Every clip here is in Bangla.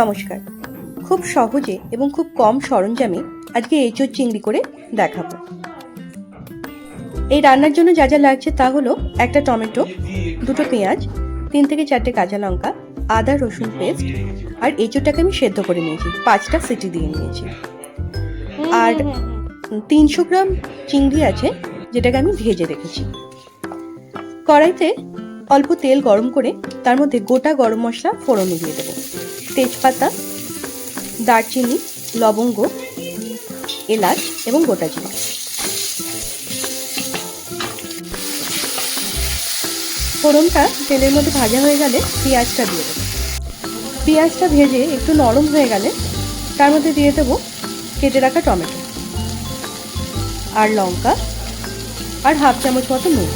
নমস্কার। খুব সহজে এবং খুব কম সরঞ্জামে আজকে এঁচোর চিংড়ি করে দেখাবো। এই রান্নার জন্য যা যা লাগছে তা হলো একটা টমেটো, দুটো পেঁয়াজ, তিন থেকে চারটে কাঁচা লঙ্কা, আদা, রসুন পেস্ট আর এঁচোরটাকে আমি সেদ্ধ করে নিয়েছি, পাঁচটা সিটি দিয়ে নিয়েছি। আর তিনশো গ্রাম চিংড়ি আছে যেটাকে আমি ভেজে রেখেছি। কড়াইতে অল্প তেল গরম করে তার মধ্যে গোটা গরম মশলা ফোড়নে দিয়ে দেবো। তেজপাতা, দারচিনি, লবঙ্গ, এলাচ এবং গোটা জিরা। ফোড়নটা তেলের মধ্যে ভাজা হয়ে গেলে পেঁয়াজটা দিয়ে দেবো। পেঁয়াজটা ভেজে একটু নরম হয়ে গেলে তার মধ্যে দিয়ে দেবো কেটে রাখা টমেটো আর লঙ্কা আর হাফ চামচ মতো নুন।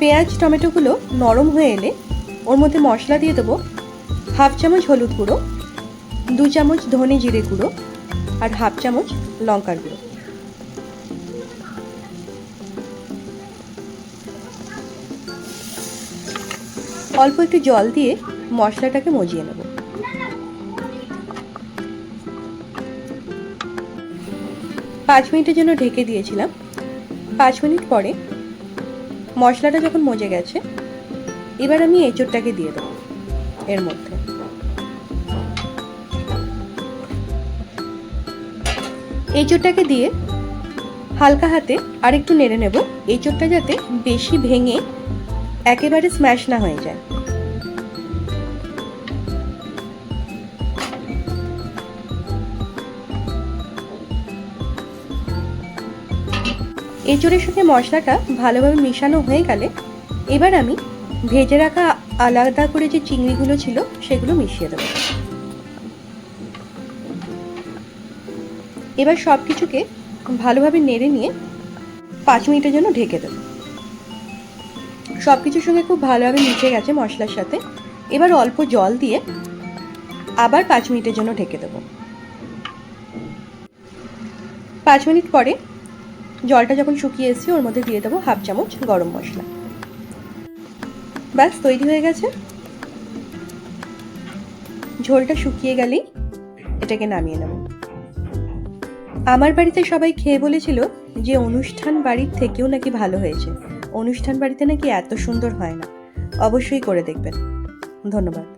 পেঁয়াজ, টমেটোগুলো নরম হয়ে এলে ওর মধ্যে মশলা দিয়ে দেবো হাফ চামচ হলুদ গুঁড়ো, দু চামচ ধনে জিরে গুঁড়ো আর হাফ চামচ লঙ্কার গুঁড়ো। অল্প একটু জল দিয়ে মশলাটাকে মজিয়ে নেব। পাঁচ মিনিটের জন্য ঢেকে দিয়েছিলাম। পাঁচ মিনিট পরে মশলাটা যখন মজে গেছে, এবার আমি এঁচোড়টাকে দিয়ে দেবো এর মধ্যে। এঁচোড়টাকে দিয়ে হালকা হাতে আরেকটু নেড়ে নেব। এঁচোড়টা যাতে বেশি ভেঙে একেবারে স্ম্যাশ না হয়ে যায়। এঁচোড়ের সঙ্গে মশলাটা ভালোভাবে মেশানো হয়ে গেলে এবার আমি ভেজে রাখা আলাদা করে যে চিংড়িগুলো ছিল সেগুলো মিশিয়ে দেবো। এবার সব কিছুকে ভালোভাবে নেড়ে নিয়ে পাঁচ মিনিটের জন্য ঢেকে দেবো। সব কিছুর সঙ্গে খুব ভালোভাবে মিশে গেছে মশলার সাথে। এবার অল্প জল দিয়ে আবার পাঁচ মিনিটের জন্য ঢেকে দেবো। পাঁচ মিনিট পরে জলটা যখন শুকিয়ে এসছে, ওর মধ্যে দিয়ে দেবো হাফ চামচ গরম মশলা। ব্যাস, তৈরি হয়ে গেছে। ঝোলটা শুকিয়ে গেলেই এটাকে নামিয়ে নেব। আমার বাড়িতে সবাই খেয়ে বলেছিল যে, অনুষ্ঠান বাড়ির থেকেও নাকি ভালো হয়েছে। অনুষ্ঠান বাড়িতে নাকি এত সুন্দর হয় না। অবশ্যই করে দেখবেন। ধন্যবাদ।